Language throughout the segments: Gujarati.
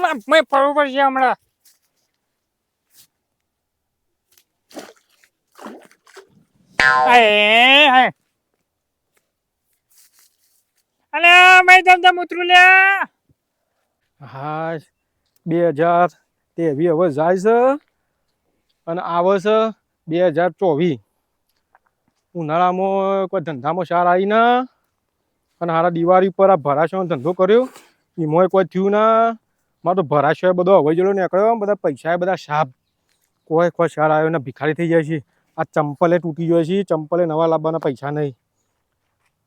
મેં પડવું પડશે હમણાં. તેવી હવે જાય છે. અને આવે બે હજાર ચોવીસ. ઉનાળામાં કોઈ ધંધામાં સાર આવી ના. અને હારા દિવાળી પર આ ભરાશો ધંધો કર્યો. એમાં કોઈ થયું ના. મારો તો ભરાશય બધો હવે ને નીકળ્યો બધા પૈસા બધા સાપ. કોઈ કોઈ સાર આવ્યો ને ભિખારી થઈ જાય છે. આ ચંપલે તૂટી જાય છે, ચંપલે નવા લાવવાના પૈસા નહીં.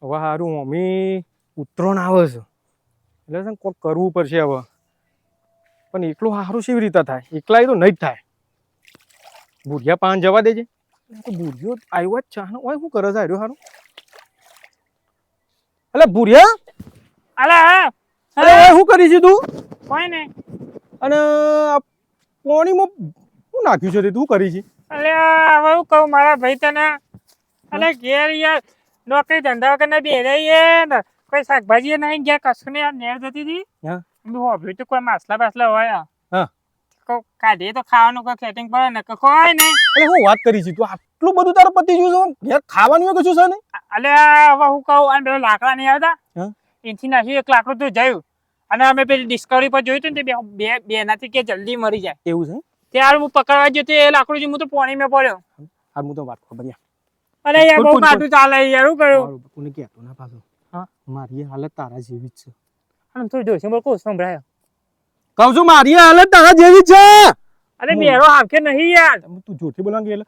હવે સારું મમ્મી ઉત્તરોણ આવે છે. એટલે છે કોઈક કરવું પડશે હવે. પણ એકલું સારું કેવી રીતે થાય? એકલા તો નહીં જ થાય. ભૂરિયા પાન જવા દેજે. તો ભૂરિયો આવ્યો જ આનો ઓય, શું કરે છે? આર્યો સારું અલે ભૂરિયા? અલે અરે શું કરી છે તું? કોઈ ને અને પાણીમાં શું નાખ્યું છે તે તું કરી છે? અલે હવે હું કહું મારા ભાઈ તને અલે ઘેર યાર નોકરી ધંધા વગર બે રહીએ ને કોઈ શાકભાજી નહીં ગયા કશું નહીં નેર જતી હતી. હું. મેં હોભ્યું તો કોઈ માસલા બાસલા હોય. કાઢીએ તો ખાવાનું કોઈ સેટિંગ પડે ને કોઈ નહીં. અરે હું વાત કરી છે તું આટલું બધું તારું પતી ગયું છે? ઘેર ખાવાનું કશું છે ને? અલે હવે હું કહું અને પેલો લાકડા નહીં આવતા. એથી નાખ્યું એક લાકડું તો જયું. અને અમે પેલી ડિસ્કવરી પર જોયું હતું ને તે બે બે નાથી કે જલ્દી મરી જાય. એવું છે? ત્યારે હું પકડવા ગયો તો લાકડું હું તો પાણી મેં પડ્યો. હા હું તો વાત ખબર અરે યાર બહુ બોલ. ચાલે યાર શું કર્યું કોને કહેતો ના પાછો? હા. મારી હાલત તારા જેવી જ છે. આમ થોડું જોશે બોલ કહું સંભળાય? કહું છું મારી હાલત તારા જેવી છે. અરે મેરો બેરો નહીં યાર. તું જોઠી બોલાંગે એટલે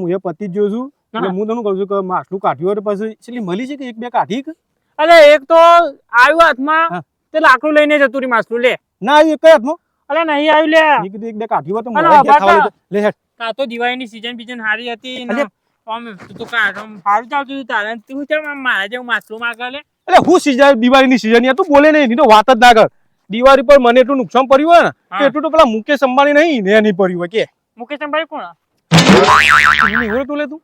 હું એ પતિ જ જોઉં છું. એટલે હું. તને કહું છું કે માછલું કાઢ્યું હોય પછી એટલે મળી છે કે એક બે કાઢી કે? અરે એક તો આવ્યું હાથમાં તે લાકડું લઈને જતું રહી માસલું લે. ના આવ્યું એક જ હાથમાં અરે નહીં આવ્યું લે. મેં એક બે હોય તો મને ખાવા લે હેડ. કા તો દિવાળીની સીઝન બીજન હારી હતી ને. ઓમ તું તો કાઢ આમ હારું ચાલતું હતું તારે. તું આમ મારા જેવું માસલું માગે લે? અરે હું સીઝન દિવાળીની સીઝન યાર તું બોલે નહીં ની તો વાત જ ના કર. દિવાળી પર મને એટલું નુકસાન પડ્યું હોય ને તો એટલું તો પેલા મુકેશ અંબાણી નહીં ને નહીં પડ્યું હોય કે. મુકેશ અંબાણી કોણ? તું લે તું.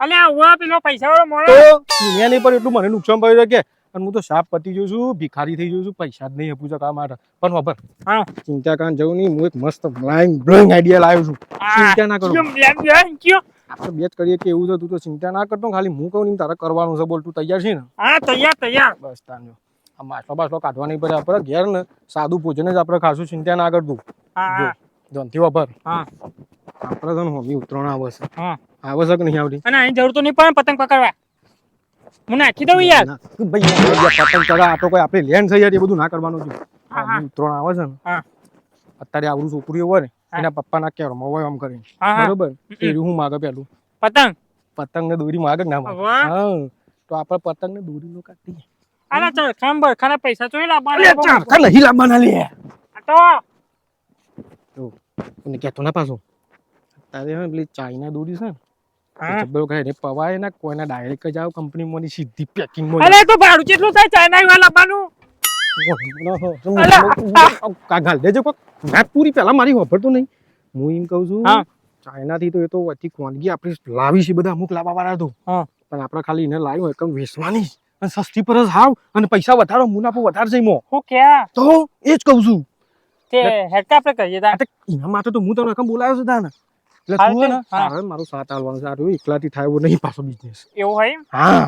અલે આ પેલો પૈસા વાળો મોણો તો એને પડ્યું એટલું મને નુકસાન પડ્યું કે. અને હું તો સાપ પતી જોઉં છું ભિખારી થઈ જઉં છું પૈસા જ નહીં આપું છું કામ માટે પણ ખબર? હા. ચિંતા કાન જવું નહીં હું એક મસ્ત બ્લાઇન્ડ બ્લોઈંગ આઈડિયા લાવ્યો છું. ચિંતા ના કરો. આપણે બે જ કરીએ કે એવું છે તું તો ચિંતા ના કરતો ખાલી હું કહું નહીં તારે કરવાનું છે બોલ તું તૈયાર છે ને? હા તૈયાર તૈયાર. બસ તાનજો આ માછલો બાછલો કાઢવા નહીં પડે આપણે ઘેર ને સાદું ભોજન જ આપણે ખાશું ચિંતા ના કરતું હા જો ધનથી વાપર. હા. આપણે તો હોમી ઉતરણ આવે છે. હા. આવે છે કે નહીં આવડી? અને અહીં જરૂર તો નહીં પણ પતંગ પકડવા. હું નાખી દઉં યાર. ભાઈ પતંગ ચડા આ તો કોઈ આપણે લેન્ડ થઈ જાય એ બધું ના કરવાનું છે. ઉતરણ આવે છે ને. હા. અત્યારે આવડું છોકરીઓ હોય ને એના પપ્પા ના કેવા હોય આમ કરીને. બરોબર? એ હું માગે પેલું? પતંગ? પતંગ ને દોરી માગે ના માગે. હા. તો આપણે પતંગ ને દોરી નો કાઢી અરે ચાલ ખામ ખરા ખાના પૈસા ચોઈ અલે લાવવાના. ચાલ ખાલી લાવવાના લે. તો. તો તને કહેતો ના પાછું. તારે હે પેલી ચાઇના દોરી છે ને હા. કહે રે પવાય ના કોઈના ડાયરેક્ટ જ આવ કંપનીમાંની સીધી પેકિંગમાં અરે તો ભાડું કેટલું થાય ચાઇના વાળા લાવવાનું? ગાલ દેજો કોક. વાત પૂરી પહેલા મારી વાપરતો નહીં. હું એમ કહું છું. ચાઇનાથી તો એ તો વચ્ચે વાનગી આપણે લાવી છે બધા અમુક લાવવા વાળા તો. પણ આપણે ખાલી એને લાવી હોય કેમ વેચવાની અને સસ્તી પર જ હાવ. અને પૈસા વધારો મુનાફો વધારે એજ કઉ હું કે તો એ જ કહું છું. તે હેડકા આપણે આ એના માટે તો હું રકમ બોલાવ્યો છે તાને એટલે તું હે ને તે-. તારે મારો સાથ આલવાનો રહ્યું એકલાથી થાય એવું નહીં પાછો બિઝનેસ એવું હોય હા.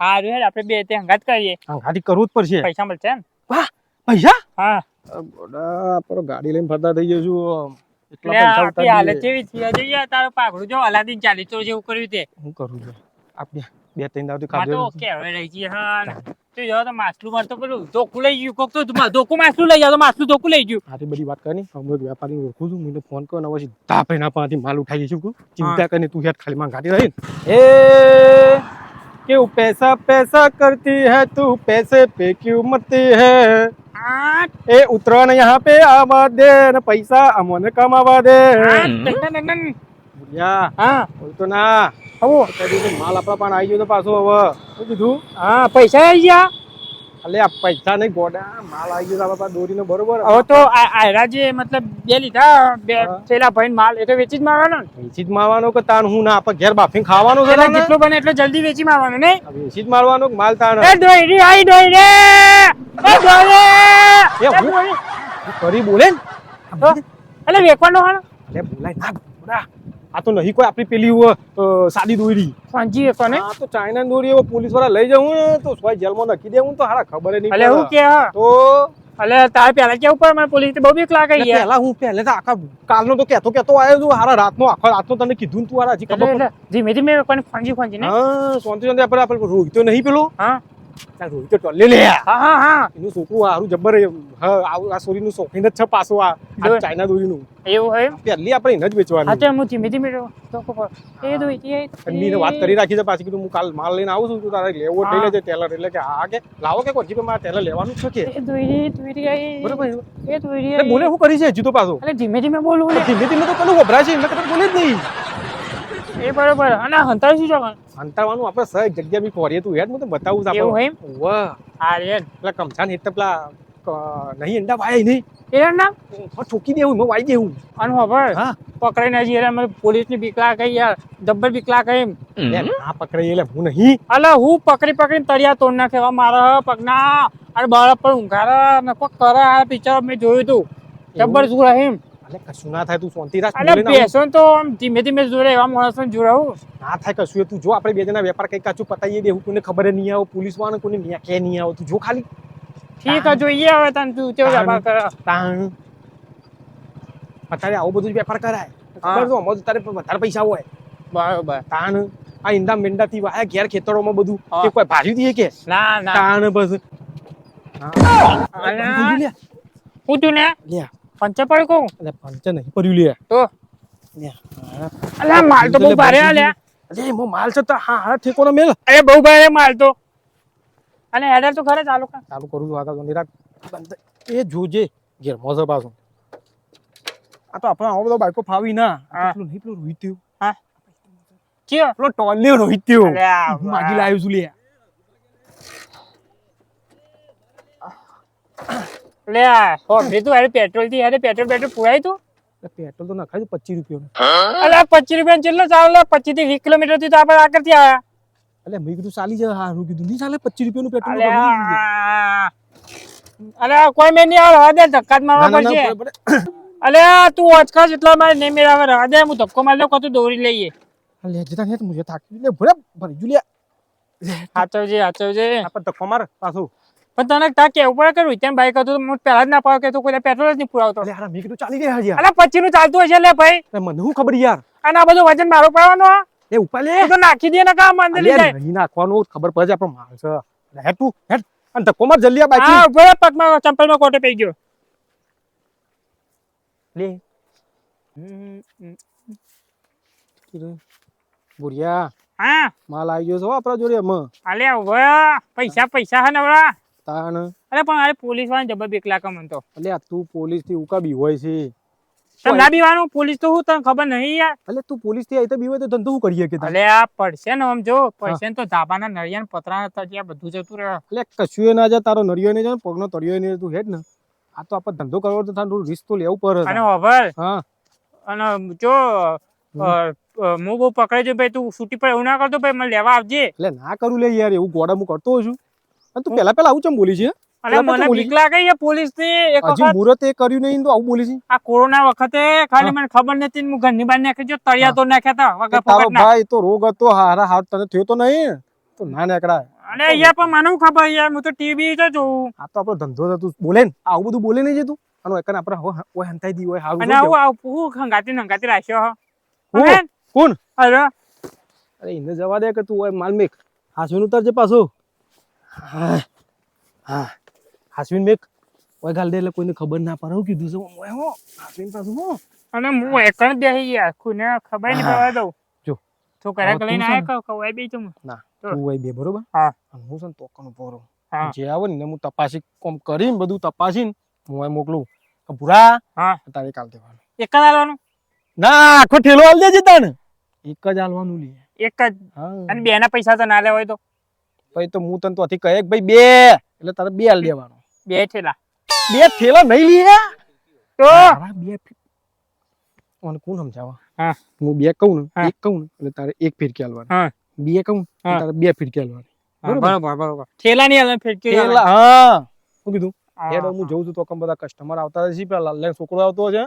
હારું હેડ આપણે બે તે હંગાત કરીએ. આંગાથી કરવું જ પડશે. પૈસા મળશે ને પૈસા? હા. બોડા આપણો ગાડી લઈને ફરતા થઈ જઈશું એટલા પૈસા ઉતારી હાલત કેવી જેવી જઈએ તારો પાઘડું જો અલાદીન ચાલી ચોર જેવું કર્યું તે. હું કરું છું. આપણે બે ત્રણ દાવથી માં તો ઓકે હવે રહી જઈએ. હા. તું જો તો માછલું મારતો પેલું ધોકું લઈ ગયું કોક તો ધોકું માછલું લઈ જાવ તો માછલું ધોકું લઈ ગયું આટલી બધી વાત કરી હું એક વેપારી ઓળખું છું મને ફોન કરો ને પછી ધાપે ના પાથી માલ ઉઠાઈ જઈશું કહું. ચિંતા કરીને તું હેઠ ખાલી માં ગાડી રહી એ क्यों पैसा पैसा करती है तू पैसे पे क्यों मरती है આ એ ઉતરણ यहाँ पे આવા દે ને પૈસા અમને કમાવા દે ભૂલ્યા હા. બોલ તો ના. આવું. તો માલ આપણા પણ આવી ગયો તો પાછો હવે. શું કીધું? હા પૈસા આવી ગયા. અલે પૈસા નહીં ગોડા. માલ આવી ગયો તો આપણા પાસે દોરીનો બરોબર? હવે તો આ આયરા જે મતલબ બે લીધા બે હા. ભાઈ માલ. એ તો વેચી જ મારવાનો વેચી જ મારવાનો કે તાણ હું ના? આપણે ઘેર બાફીને ખાવાનું છે એટલે જેટલો બને એટલો જલ્દી વેચી મારવાનો ને વેચી જ મારવાનો માલ તાણ? એ દોયરી આઈ દોયરી એ દોયરી એ હું- કરી બોલે ને? એટલે વેકવાનો હા અરે બોલાય ના બોલા આ તો નહીં કોઈ આપણી પેલી સાદી દોરી વેકવાને આ તો ચાઇના દોરી એવો પોલીસવાળા લઈ જવું ને તો સોય જેલમાં નાખી દેવું તો હારા ખબર નહીં એટલે હું કે? તો એટલે તારે પેલા કેવું પડે મને પોલીસ બહુ બીક લાગે છે પહેલા હું પહેલે તો આખા કાલનો તો કેતો કેતો આવ્યો છું હારા રાતનો આખો રાતનો તને કીધું તું હારા હજી ખબર ધીમે ધીમે વેકવાની ફાંજી ફાંજી ને હા શાંતિ શાંતિ આપણે આપણે રોહિત તો નહીં પેલો? હા. ચાલ રોહિત તો ટોલે. લે. હા હા હા. એનું છોકરું હારું જબ્બર હા આ- સોરીનું શોખીન જ છે પાછું આ. ચાઇના દોરીનું. એવું હે? પહેલી આપણે એને જ વેચવાની. તો હું ધીમે ધીમે તો એ દોઈ એ મેં વાત કરી રાખી છે પાછી કીધું હું કાલ માલ લઈને આવું છું તું તારે લેવો લઈ લેજે ટેલર એટલે કે હા કે લાવો કે કોઈ મારે ટેલર લેવાનું છે કે. એ દોરી દોરી આઈ બરોબર. એ દોરી બોલે હું કરી છે હજી તો પાછો. એટલે ધીમે ધીમે બોલું ધીમે ધીમે તો પેલું વભરાય છે એમને કદાચ બોલે જ નહીં. એ બરોબર. અને હંતાઈ શું જવાનું હંતાવાનું આપણે સહ જગ્યા બી ખોરીએ તું હેડ હું તો બતાવું આપણે એવું એમ? વાહ. હા રે. પેલા કમસાન હેઠ પેલા નહીં અંડા વાય નહીં. નામ? હા, ઠોકી દેવું એમાં વાઈ દેવું. અને ખબર? હા. પકડાઈને હજી એટલે અમે પોલીસની બીકલા લાગે યાર. જબ્બર બીકલા લે, ના પકડાઈ એટલે હું નહીં. અલે હું પકડી પકડીને તળિયા તોડ નાખે મારા પગના અને બાળક પર ઊંઘારા ને કોક કરે આ પિક્ચર મેં જોયું હતું જબ્બર જોર એમ? અલે કશું ના થાય તું શાંતિ રાખ અલે આવું. તો આમ ધીમે ધીમે જોડે એવા માણસો જોડાવું. ના થાય કશું એ તું જો આપણે બે જણા વેપાર કઈ કાચું પતાઈએ દેવું કોને ખબર નહીં આવો પોલીસવાળા કોને ન્યા કે નહીં આવો તું જો ખાલી. ઠીક છે જોઈએ હવે તને તું કેવો વેપાર કર તાણ. અત્યારે આવું બધું જ વેપાર કરાય. હા. છે આમાં તારે વધારે પૈસા હોય. બરાબર. તાણ આ ઈંડા મેંડા થી વાયા ઘેર ખેતરોમાં બધું. કે કોઈ ભાજી દઈએ કે? ના ના. તાણ બસ. હું. તું ને? લે. પંચે પડી કહું? અલે પંચ નહીં પડ્યું લે. તો? અલા માલ તો બહુ ભારે આલ્યા. અલે મો માલ છે તો હા હા ઠેકોનો મેલ. અરે બહુ ભારે માલ તો. અને હેડર તો ખરે ચાલુ કર ચાલુ કરું છું આગળ બંધ. એ જોજે ઘેર મોઝર પાછું. આ તો આપણે આવો બધો બાઈકો ફાવી ના. આટલું. નહીં પેલું રોહિત થયું. હા. કે પેલો ટોલ ને રોહિત થયું. અલ્યા, માગી લાવ્યો છું લે. લે હો તું અરે પેટ્રોલથી અરે પેટ્રોલ પેટ્રોલ પુરાય તું? પેટ્રોલ તો નખાય પચીસ રૂપિયા અલે પચીસ રૂપિયા કેટલો ચાલે? પચીસથી વીસ કિલોમીટરથી તો આપણે આગળથી આવ્યા એટલે મેં કીધું ચાલી જાય હારું કીધું નહીં ચાલે પચીસ રૂપિયાનું પેટ્રોલ અલે અલે કોઈ મેં નહીં આવે રવા દે ધક્કા જ મારવા પડશે. અલે તું ઓચકા જેટલા મારે નહીં મેળવે રવા દે હું ધક્કો મારી દઉં કતું દોરી લઈએ. લે જતા ને મુજે થાકી લે ભરે ભરી જુ લે. હાચવજે હાચવજે. આપણે ધક્કો માર પાછું. પણ તને તા કેવું પડે કે રૂપિયા બાઈક હતું હું પહેલા જ ના પાડો કે તું કોઈ પેટ્રોલ જ નહીં પુરાવતો. યાર મેં કીધું ચાલી ગયા યાર. અલે પછી નું ચાલતું હશે લે ભાઈ. મને શું ખબર યાર? અને આ બધું વજન મારો પડવાનું એ ઉપર લે. તો નાખી દે ને અંદર લઈ જાય. નહીં નાખવાનું ખબર પડે આપણો માલ છે. હેડ તું હેડ. અને ધક્કો માર જલ્દી આ બાઈક હા ઊભો પગમાં ચંપલમાં કોટે પડી ગયો. લે. બુરિયા હા. માલ આવી ગયો છો હો આપણા જોડે મ અલે ઊભો પૈસા પૈસા હે નવરા તાણ. અરે પણ અરે પોલીસવાળા જબર બીક કલાક મન તો. એટલે તું પોલીસથી ઉકા બી હોય છે. તમ ના બીવાનું? પોલીસ તો હું તને ખબર નહીં યાર. એટલે તું પોલીસથી આવી તો બી હોય તો ધંધો શું કરીએ કે એટલે આ પડશે ને આમ જો. પડશે ને તો ધાબાના નળિયા પતરા તળિયા બધું જતું રહે. એટલે કશું ના જાય તારો નરિયો નહીં જાય ને પગનો તળિયો નહીં તું હેડ ને. આ તો આપણે ધંધો કરવો તો તારું રિસ્ક તો લેવું પડે અને ખબર હા. અને જો હું બહુ પકડે છે ભાઈ તું છૂટી પડે એવું ના કરતો ભાઈ મને લેવા આવજે. એટલે ના કરું લે યાર એવું ગોડા હું કરતો છું. અને તું પેલા પેલા આવું ચમ બોલી છે? અલે મને બીક લાગે છે પોલીસની એક વખત મુરત એ કર્યું નહીં તો આવું બોલી છે? આ કોરોના વખતે ખાલી મને ખબર નથી હું ઘરની બહાર નાખી જો તળિયા તો નાખ્યા તા વગર તારો ભાઈ તો રોગ હતો હારા હાથ તને થયો તો નહીં? તો ના નીકળાય. અને યાર પણ મને ખબર યાર હું તો ટીવી તો જોઉં. આ તો આપણો ધંધો છે તું બોલે ને. આવું બધું બોલે નહીં તું? આનો એકને આપણે ઓય હંતાઈ દી ઓય હારું અને આવું આવું હું ખંગાતી નંગાતી રાખ્યો હો. કોણ? અરે? અરે ઇને જવા દે કે તું ઓય માલ મેક હાસવીન ઉતારજે પાછો. હા હા. હાસવીન મેક ઓય ગાલ દે એટલે કોઈને ખબર ના પડે. હું કીધું છે ઓય હો હાસવીન પાછું હો. અને હું એક જ બેસી આખું ને ખબર નહીં પડવા દઉં. જો. છોકરા હવે લઈને તું આવ્યા કહું કહું બે તું ના તો. તું ઓય બે બરોબર? હા. હું સન તોકનું પોરો જે આવે ને હું તપાસી કોમ કરીને બધું તપાસીને હું ઓય મોકલું. પૂરા ભૂરા હા. તારે કાલ દેવાનું. એક જ આલવાનું ના આખો ઠેલો આલ દેજે તને. એક જ આલવાનું લે. એક જ? હા. અને બે ના પૈસા તો ના લેવાય હોય તો? પછી તો હું તને તો કહે ભાઈ બે એટલે તારે બે દેવાનો બે થેલા. બે થેલા નહીં લીયા તો? બે મને કોણ સમજાવવા હા. હું બે કહું ને એક કહું ને એટલે તારે એક ફિરકી આલવાની. હા. બે કહું તારે બે ફિરકી આલવાની. હા, બરોબર. બરોબર બરોબર. ઠેલા ની હાલત ફેરકી થેલા હા. હું કીધું હેડ હું જઉં છું તો કમ બધા કસ્ટમર આવતા છે પેલા લાલ છોકરો આવતો છે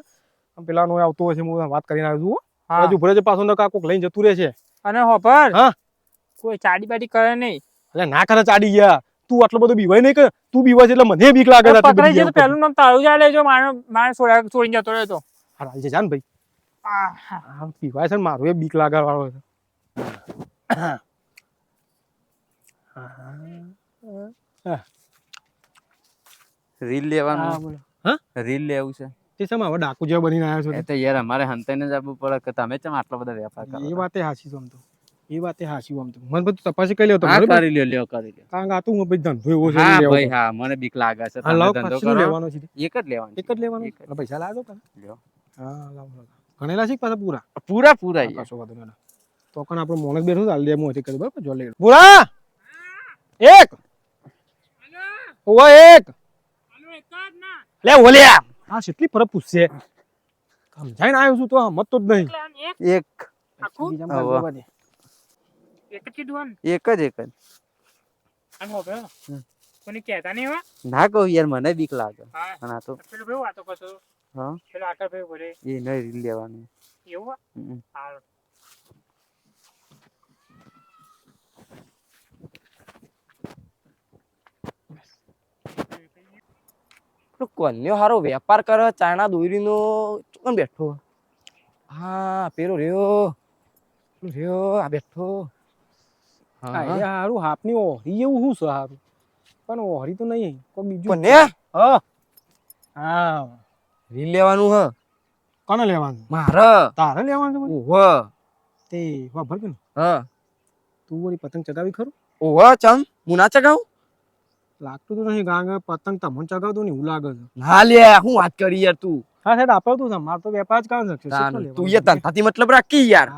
આમ પેલા નો આવતો છે હું વાત કરીને આવ્યો છું હા. હજુ ભરે છે પાછો ને કોક લઈને જતું રહે છે અને હોપર હા. કોઈ ચાડી બાડી કરે નહીં. એટલે ના કરે ચાડી ગયા. તું આટલો બધો બીવાય નહીં કે તું બીવાય છે એટલે મને બીક લાગે છે પકડાઈ જાય પહેલું નામ તારું જ લેજો. મારે મારે છોડા છોડીને જતો રહ્યો તો. હા, છે જાન ભાઈ. આ પીવાય છે મારું એ બીક લાગવા વાળો છે રીલ હા, લેવાનું હા? રીલ લેવું છે. તે સમ હવે ડાકુ જેવા બનીને આવ્યા છો તો યાર અમારે હંતાઈને જ આપવું પડે કે તમે કેમ આટલા બધા વેપાર કરો એ વાતે હાસી છું તો. એ વાતે હાસી આમ તો મને બધું તપાસી કરી લ્યો તો કરી લ્યો લ્યો કરી લ્યો. કારણ કે આ તો હું ભાઈ ધંધો એવો છે હા ભાઈ હા મને બીક લાગે છે તમે ધંધો કરો. લેવાનો છે? એક જ લેવાનો એક જ લેવાનું? પૈસા લાગો તને? લ્યો. હા લાવો. ગણેલા છે પાછા પૂરા? પૂરા પૂરા કશો વાંધો નહીં તો કણ આપણો મોનક બેઠો હાલ દે હું હતી કરી બરાબર? જો લઈ પૂરા એક! ઓવા એક! લે ઓલ્યા! હા કેટલી પર પૂછશે? સમજાઈને આવ્યો છું તો સમજતો જ નહીં. એક? એક. આખું? બીજા હવે. દે. એક જ કીધું એક જ એક જ. આમ હોપર કોની કહેતા નહીં હો ના કહું યાર મને બીક લાગે. અને આ તો પેલું ભાઈ વાતો કરતો હા. પેલો આકર ભાઈ ભરે એ નહીં રીલ લેવાનું. એવું હા હમ. હારું. વેપાર કરે ચાઇના દોરીનો ચોકન બેઠો? હા પેલો રહ્યો. રહ્યો આ બેઠો. હા, હા. હારું હાપની ઓહરી એવું શું છે હારું? પણ ઓહરી તો નહીં કોઈ બીજું. કોને હા. હા. રીલ લેવાનું હ. કોને લેવાનું? મારે. તારે લેવાનું છે? ઓહો. તે વાપર કે ને? હા. તું વળી પતંગ ચગાવી ખરું? ઓહો ચમ. હું ના ચગાવું? લાગતું તો નહીં ગાંગ પતંગ તમને ચગાવતો નહીં હું લાગે છે. ના લે હું વાત કરી યાર તું. હા સાહેબ આપો તું માર તો વેપાર જ કામ છે તાન, તું યાર ધંધાથી મતલબ રાખી યાર.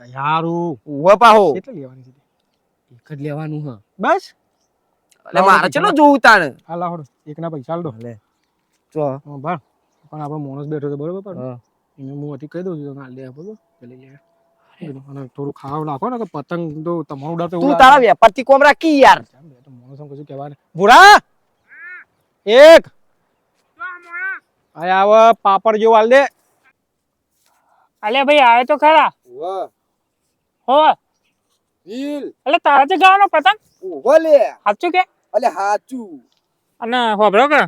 યારું ઓહો પાહો. કેટલે લેવાની છે એક જ લેવાનું હા. બસ. એટલે મારે ચલો જોવું તાણ? હાલ લાવડો એકના પૈસા આલ દો. લે ચો હા ભાર પણ આપણો મોણસ બેઠો છે બરોબર પણ. એને હું હજી કહી દઉં છું ના લે બરોબર. પેલી લે. અને થોડું ખાવ નાખો ને કે પતંગ તો તમારું ઉડાતો તું તારા વેપારથી કોમ રાખી યાર. મોણસ કશું કહેવાય નહીં. ભૂરા! એક. અરે આવ પાપડ જેવું હાલ દે. અલે ભાઈ આવે તો ખરા. હો. રીલ એટલે તારા જ ગાવાનો પતંગ ઓલે સાચું કે? અલે સાચું અને હોભળો કે?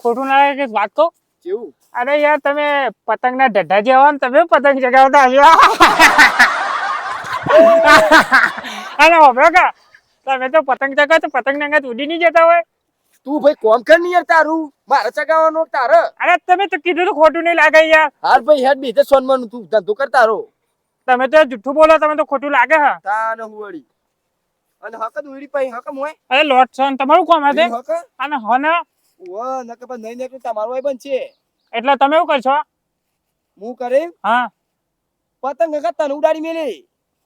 ખોટું ના લાગે કે વાત કહું? કેવું? અરે યાર તમે પતંગ ના ઢઢા જેવા ને તમે પતંગ ચગાવતા હશો. અને હોભળો કે? તમે તો પતંગ ચગાવ તો પતંગ ના અંગાત ઉડી નહીં જતા હોય. તું ભાઈ કોમ કર નહીં યાર તારું. મારે ચગાવવાનું તારે? અરે તમે તો કીધું તો ખોટું નહીં લાગે યાર. હાર ભાઈ હેડ બીજે સોનમાનું તું ધંધો કર તારો. તમે તો જુઠ્ઠું બોલો તમે તો ખોટું લાગે હા. તાને હુવડી અને હક દોડી પઈ હક મોય અરે લોટ છો તમારું કોમ હક? અને હને? ઓ નકે પણ નહીં નકે તમારો ભાઈ છે. એટલે તમે એવું કરશો? હું કરે? હા. પતંગ હક તને ઉડાડી મેલી.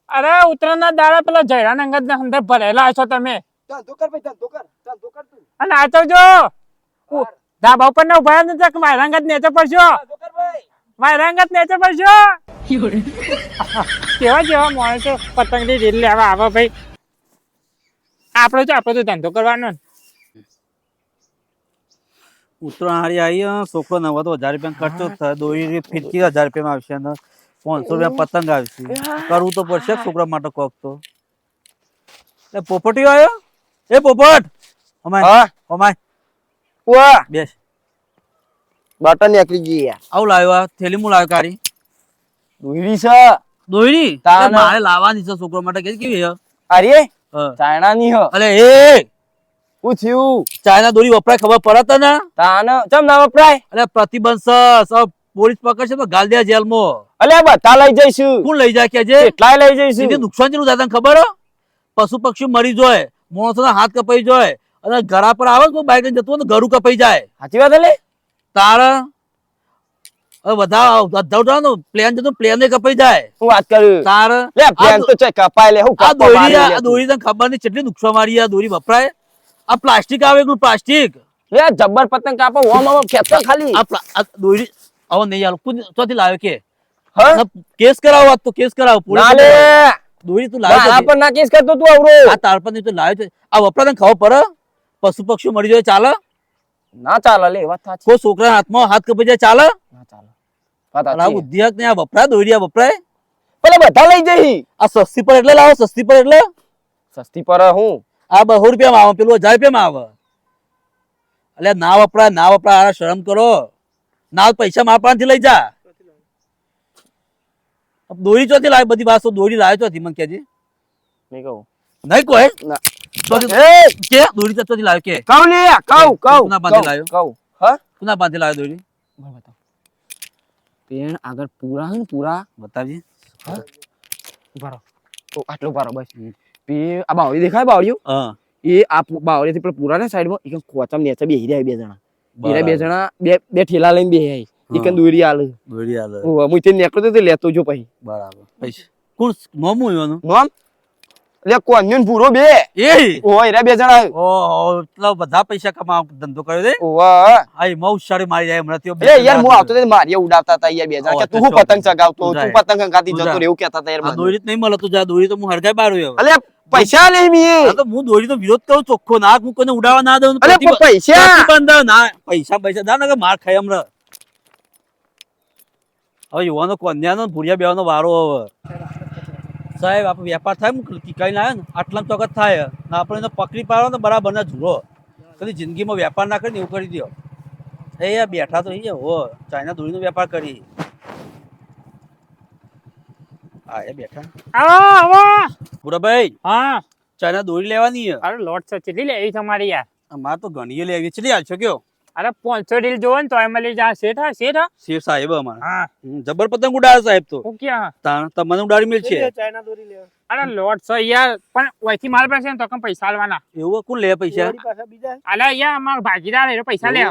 અરે ઉત્તરાયણના દાડા પેલા જયરાન અંગત ને અંદર ભરેલા છો તમે. ધંધો કર ભાઈ ધંધો કર ધંધો કર તું. અને આ તો જો ધાબા ઉપર ના ઊભા નથી મારા અંગત નેચે પડશો. મારા અંગત નેચે પડશો. કેવા જેવા માણસો પતંગની રીલ લેવા આવે ભાઈ? આપણે તો આપણે તો ધંધો કરવાનો ને. ઉત્તરાયણ હારી આવી છોકરો નવો તો હજાર રૂપિયા ખર્ચો થાય દોરી ફીરકી હજાર રૂપિયામાં આવશે અને પાંચસો રૂપિયા પતંગ આવશે. કરવું તો પડશે છોકરા માટે કોક તો. એ પોપટી આવ્યો એ પોપટ! અમાય હા. અમાય. ઓ બેસ. બટન એકલી ગઈ આવું લાવ્યો આ થેલી મુ લાવ્યો કારી દોરી છે. દોયરી તારે મારે લાવવાની છે છોકરો માટે. કે કેવી છે? અરે ચાઇના ની હ. અરે એ હું થયું? ચાઇના દોરી વપરાય ખબર પડત તને? તાને ચમ ના વપરાય? અરે પ્રતિબંધ છે સબ પોલીસ પકડશે તો ગાલ દે જેલમાં. અલે બતા લઈ જઈશું. કોણ લઈ જાય કે જે? કેટલાય લઈ જઈશું. જઈશું નુકસાન જેનું દાદા ખબર પશુ પક્ષી મરી જાય માણસોના હાથ કપાઈ જાય અને ઘરા પર આવે તો બાઈક જતું ને ઘરું કપાઈ જાય. સાચી વાત લે તારે બધા અધા ઉઠાવે ને પ્લેન જતું પ્લેન કપાઈ જાય. હું વાત કરું? તારે લે પ્લેન તો ચોય કપાય લે હું આ દોરી આ દોરી તને ખબર નહીં કેટલી નુકસાન મારી આ દોરી વપરાય. આ પ્લાસ્ટિક આવે એકલું પ્લાસ્ટિક. લે જબ્બર પતંગ કાપો ઓમ ઓમ ખેંચો ખાલી. આ દોરી આવો નહીં યાર કોણ ચોથી લાવ્યો કે. હા? કેસ કરાવો તો કેસ કરાવો પોલીસ ના લે. દોરી તું લાવે છે. પર ના કેસ કરતો તું આવરો આ તારપણ તો છે આ વપરાય તને ખબર પડે પશુ પક્ષી મરી જાય ચાલે. ના ચાલે લે વાત સાચી. કોઈ છોકરા હાથમાં હાથ કપાઈ જાય ચાલે. આ ને આ વપરાય દોરી વપરાય? પેલા બધા લઈ જઈ. આ સસ્તી પર એટલે લાવો સસ્તી પર એટલે? સસ્તી પર હું? આ બસો રૂપિયામાં આવે પેલું હજાર રૂપિયામાં આવે. એટલે ના વપરાય ના વપરાય આ શરમ કરો. ના પૈસા મારા પાસેથી લઈ જા. દોરી ચોથી લાવે બધી વાત દોરી લાવે ચોથી મને કહેજે. નહીં કહું. નહીં ના. કે? દોરી ચોથી લાવે કે? કહું લે કહું કહું ના બાંધી લાવ્યો? કહું. હા? કોના પાસેથી લાવે દોરી બતાવ. પેણ આગળ પૂરા હે પૂરા? બતાવજે. ઊભા રહો. આટલો આટલું ઊભા રહો બસ. પે આ બાવળી દેખાય બાવળીઓ? હા. એ આ બાવળી થી પેલા પૂરા ને સાઈડમાં એક કોચમ નેચે બેહી રહ્યા બે જણા. એરા બે જણા બે બે ઠેલા લઈને બેહી આઈ એક. દોરી આલે. દોરી આલે. હું તે નીકળતો તો લેતો જો પછી. બરાબર. પૈસા કોણ મોમો એવાનું નોમ લે કોન્યુન પૂરો બે. એ એરા બે જણા. એટલા બધા પૈસા કમા ધંધો કર્યો આ એમાં ઉશાળી મારી જાય હમણાં બે યાર હું આવતો તો મારીએ ઉડાવતા હતા યાર બે જણા. કે તું પતંગ ચગાવતો? તું તું પતંગ હંગાતી જતો રે એવું કહેતા હતા યાર દોરી નહીં મળે જા દોરી તો હું બાળ્યો હવે પૈસા મી તો હું દોરી તો વિરોધ કરું ચોખ્ખો ના હું કોઈને ઉડાવવા ના દઉં પૈસા! ના પૈસા પૈસા દા ને માર ખાય હમણાં. હવે યુવાનો કન્યાનો નો ભૂરિયા બેવાનો વારો હવે. સાહેબ આપણે વેપાર થાય કઈ ટીકાઈ ના ને આટલા વખત થાય. ને આપણે એને પકડી પાડો ને બરાબર ના જુઓ. કદી જિંદગીમાં વેપાર ના કરીને એવું કરી દો. એ બેઠા તો અહીંયા હો ચાઇના દોરીનો વેપાર કરી. હા એ બેઠા. આવો હા. ચાઇના દોરી લેવાની અરે લોટ છે કેટલી લેવી તમારી યાર. અમારે તો ઘણી લેવી છે. હાલ છો કયો? અરે પાંચસો રીલ જોવો ને તો એમાં લઈ જા. શેઠ હા શેઠ હા? શેઠ સાહેબ અમારે. હા. જબર પતંગ ઉડાડે સાહેબ તો. હું ક્યાં તાણ તમને ઉડાડી મિલ છે. અરે લોટ છે યાર પણ વહીથી માલ પાસે તો કમ પૈસા આલવાના. એવું કોણ લે પૈસા? અલે યાર અમાર ભાગીદાર એ પૈસા લે.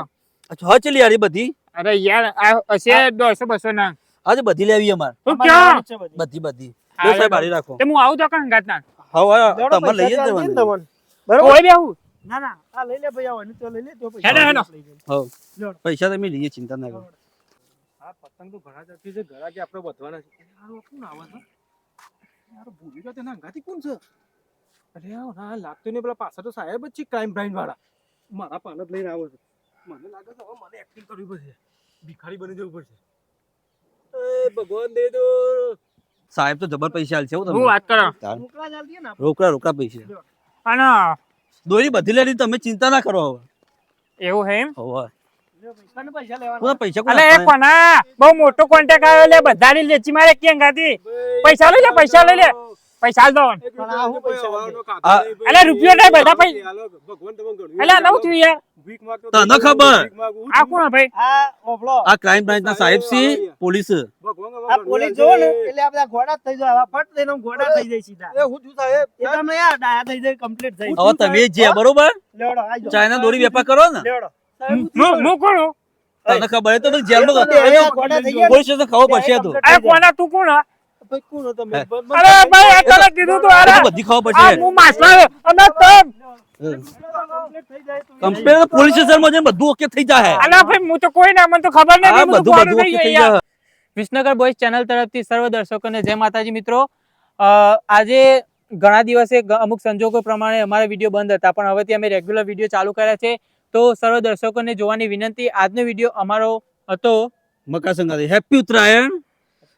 અચ્છા હા ચલી યાર બધી? અરે યાર આ હશે દોઢસો બસો ના. આજે બધી લેવી અમારે. હું ક્યાં? બધી. બધી લો સાહેબ આરી રાખો. તે હું આવું તો કણ હંગાત ના હવે તમે લઈ જ જવાનું. કોઈ બી આવું ના ના આ લઈ લે ભાઈ આવો તો લઈ લે તો હેડો, હેડો. હવ. પૈસા તમે લઈએ ચિંતા ના કરો. આ પતંગ તો ઘણા જતી છે ઘરા કે આપણે વધવાના છે. યાર કોણ આવે છે? યાર ભૂલી ગયા તેના અંગાથી કોણ છે? અરે આ ના લાગતું નહીં પેલા પાછા તો સાહેબ જ છે ક્રાઇમ બ્રાઇન વાળા. મારા પાન જ લઈને આવે છે. મને લાગે છે હવે મને એક્ટિંગ કરવી પડશે. ભિખારી બની જવું પડશે. એ ભગવાન દે દો. સાહેબ તો જબર પૈસા હાલ છે હો હું વાત કરો રોકડા ચાલતી ને રોકડા રોકડા પૈસા. અને દોરી બધી લેલી તમે ચિંતા ના કરો હવે. એવું હે એમ? હવે. પૈસા ને પૈસા લેવાના? કોના પૈસા કોણ અલે એ આપવાના? કોના? બહુ મોટો કોન્ટેક્ટ આવ્યો લે બધા ની લેચી મારે ગાતી પૈસા લઈ લે પૈસા લઈ લે. પૈસા દો. પૈસા. અલે રૂપિયો નહીં બધા પૈ- ભગવાન તમે ઘણું અલે નવું થયું યાર. તને ખબર. આ કોણ ભાઈ? આ ઓફલો આ ક્રાઇમ બ્રાન્ચ ના સાહેબ સી પોલીસ. આ પોલીસ જો ને એટલે આ બધા ઘોડા થઈ જાય. ફટ દઈને ઘોડા થઈ જાય સીધા. એ હું છું સાહેબ? એ તમે યાર ડાયા થઈ જાય કમ્પ્લીટ થઈ હવે તમે જે બરોબર? લેવડો આજો ચાઇના દોરી વેપાર કરો ને. લેવડો. હું કોણ તને ખબર તો જેલમાં પોલીસ સ્ટેશન ખબર પડશે તું. આ કોના તું કોણ હા? ભાઈ કોણ હતો તમે? હે. બ- બ- અરે ભાઈ આ તને કીધું તું અરે બધી ખબર પડશે હું માસલા અને તમ કમ્પ્લીટ થઈ જાય તો કમ્પ્લેન પોલીસ સ્ટેશનમાં જઈને બધું ઓકે થઈ જાય અલા ભાઈ હું તો કોઈ ના મને તો ખબર નથી બધું બધું ઓકે થઈ જાય વિસનગર બોયઝ ચેનલ તરફથી સર્વ દર્શકોને જય માતાજી મિત્રો. આજે ઘણા દિવસે અમુક સંજોગો પ્રમાણે અમારા વીડિયો બંધ હતા પણ હવેથી અમે રેગ્યુલર વીડિયો ચાલુ કર્યા છે. તો સર્વ દર્શકોને જોવાની વિનંતી આજનો વીડિયો અમારો હતો. મકર સંક્રાંતિ હેપી ઉત્તરાયણ.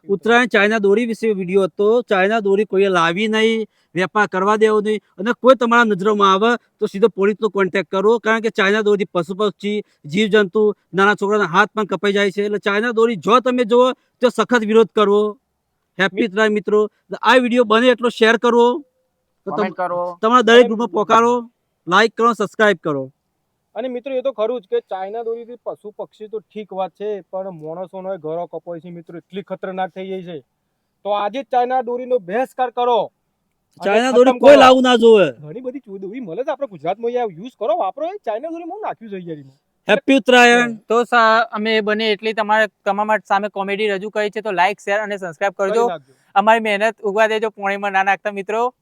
ઉત્તરાયણ ચાઇના દોરી વિશે વીડિયો હતો. ચાઇના દોરી કોઈએ લાવી નહીં વેપાર કરવા દેવો નહીં અને કોઈ તમારા નજરમાં આવે તો સીધો પોલીસનો કોન્ટેક્ટ કરો. કારણ કે ચાઇના દોરી પશુ પક્ષી જીવજંતુ નાના છોકરાના હાથ પણ કપાઈ જાય છે. એટલે ચાઇના દોરી જો તમે જુઓ તો સખત વિરોધ કરવો. હેપી ઉત્તરાયણ મિત્રો. આ વીડિયો બને એટલો શેર કરવો તમારા દરેક ગ્રુપમાં પોકારો. લાઈક કરો સબસ્ક્રાઇબ કરો. અને મિત્રો એ તો ખરું જ કે ચાઇના દોરીથી પશુ પક્ષી તો ઠીક વાત છે પણ માણસોનો ઘરો કપાય છે મિત્રો એટલી ખતરનાક થઈ ગઈ છે. તો આજે ચાઇના દોરીનો બહિષ્કાર કરો. ચાઇના દોરી કોઈ લાવું ના જોવે. ઘણી બધી ચૂ મળે છે આપણે ગુજરાતમાં યુઝ કરો વાપરો એ. ચાઇના દોરી હું નાખ્યું છે યાર એમાં. હેપી ઉત્તરાયણ. તો સા- અમે બને એટલી તમારે તમારા સામે કોમેડી રજૂ કરી છે તો લાઈક શેર અને સબસ્ક્રાઇબ કરજો. અમારી મહેનત ઉગવા દેજો પોણીમાં ના નાખતા મિત્રો.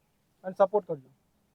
અને સપોર્ટ કરજો.